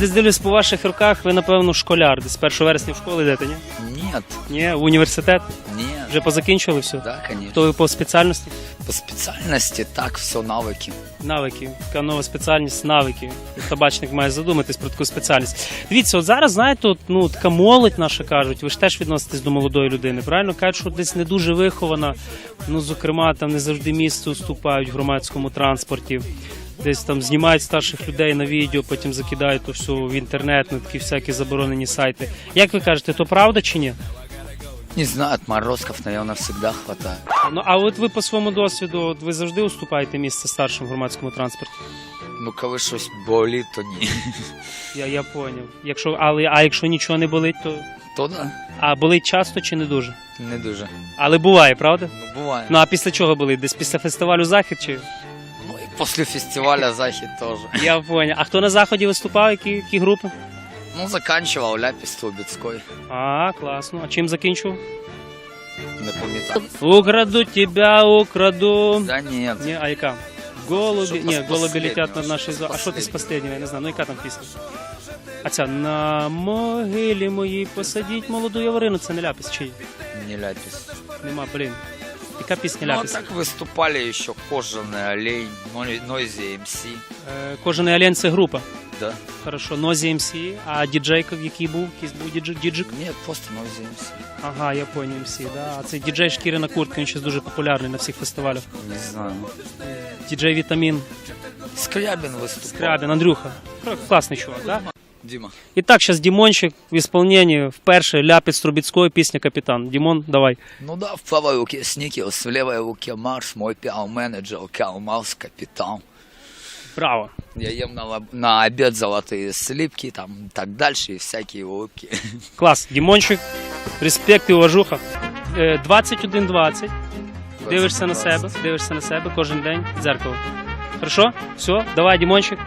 Десь дивлюсь по ваших руках, ви, напевно, школяр. Десь 1 вересня в школу йдете, ні? Нет, Ні, в університет. нет. Вже позакінчили все. Да, конечно. То ви по спеціальності? По спеціальності так, все навики. Навики. Така нова спеціальність навики. Табачник має задуматись про таку спеціальність. Дивіться, от зараз, знаєте, от, ну, така молодь наша кажуть, ви ж теж відноситесь до молодої людини, правильно? Кажуть, що десь не дуже вихована. Ну, зокрема, там не завжди місце уступають в громадському транспорті. Десь там знімають старших людей на відео, потім закидають то все в інтернет, на такі всякі заборонені сайти. Як ви кажете, то правда чи ні? Не знаю, отморозков, наверное, всегда хватает. Ну а от ви по своєму досвіду, от ви завжди уступаєте місце старшим в громадському транспорті? Ну, коли щось болить, то ні. Я, я поняв. Якщо, але, а якщо нічого не болить, то. То да, А болить часто чи не дуже? не дуже. Але буває, правда? Ну, буває. Ну а після чого болить? Десь після фестивалю захід чи? Після фестиваля захід теж. Я поняв. А хто на заході виступав? Які, які групи? Ну, заканчивав Ляпіс Трубецький. А, класно. А чим закінчив? Не пам'ятаю. Украду тебя, украду. Да ні. Ні, а яка? Голуби. Що Ні, з голуби последнього, летять над що нашою з зо- А що ти з последнього? Я не знаю. Ну яка там пісня? А ця на могилі моїй посадіть молоду яворину, це не ляпис чи? Не Ляпіс. Нема, блін. Яка пісня Ну, а ляпис? так виступали ще Кожаний Олень, Нойзі МС. Е, Кожен Альянс це група. Да. Хорошо, Нозі МС, а діджей який був? Якийсь був діджик? діджик? Ні, просто Нойзі МС. Ага, я поняв МС, да. А цей діджей Шкірина Куртка, він зараз дуже популярний на всіх фестивалях. Не знаю. Діджей Вітамін, Скрябін виступав. Скрябін, Андрюха. Класний чувак, да? Діма. І так, зараз Дімончик в исполнении вперше ляпить Трубецької пісня Капітан. Дімон, давай. Ну да, в правой руке Сникерс, в левой руке Марс, мой пиар-менеджер Карл Марс, капитан. Браво. Я ем на, на обед золотые сливки, там, так дальше, и всякие улыбки. Клас. Дімончик, респект і уважуха. Е, 21.20. Дивишся на себе, дивишся на себе кожен день в дзеркало. Хорошо? Все, давай, Дімончик.